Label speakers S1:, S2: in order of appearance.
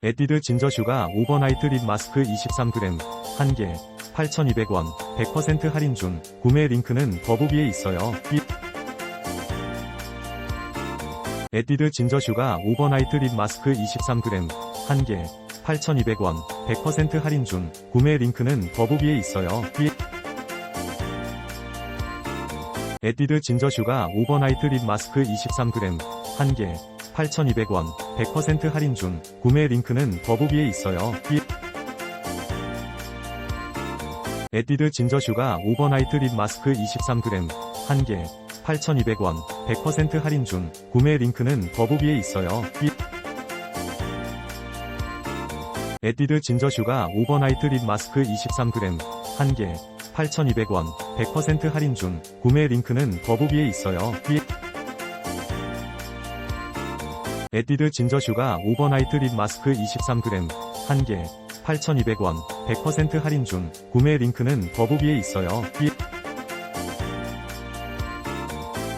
S1: 에뛰드 진저 슈가 오버나이트 립 마스크 23g 1개 8,200원 100% 할인 중 구매 링크는 더보기에 있어요. 삐- 에뛰드 진저 슈가 오버나이트 립 마스크 23g 1개 8,200원 100% 할인 중 구매 링크는 더보기에 있어요. 삐- 에뛰드 진저 슈가 오버나이트 립 마스크 23g 1개 8,200원 100% 할인 중 구매 링크는 더보기에 있어요. 삐- 에뛰드 진저슈가 오버나이트 립 마스크 23g 1개 8,200원 100% 할인 중 구매 링크는 더보기에 있어요. 삐- 에뛰드 진저슈가 오버나이트 립 마스크 23g 1개 8,200원 100% 할인 중 구매 링크는 더보기에 있어요. 삐- 에뛰드 진저 슈가 오버나이트 립 마스크 23g 1개 8,200원 100% 할인 중 구매 링크는 더보기에 있어요. 삐-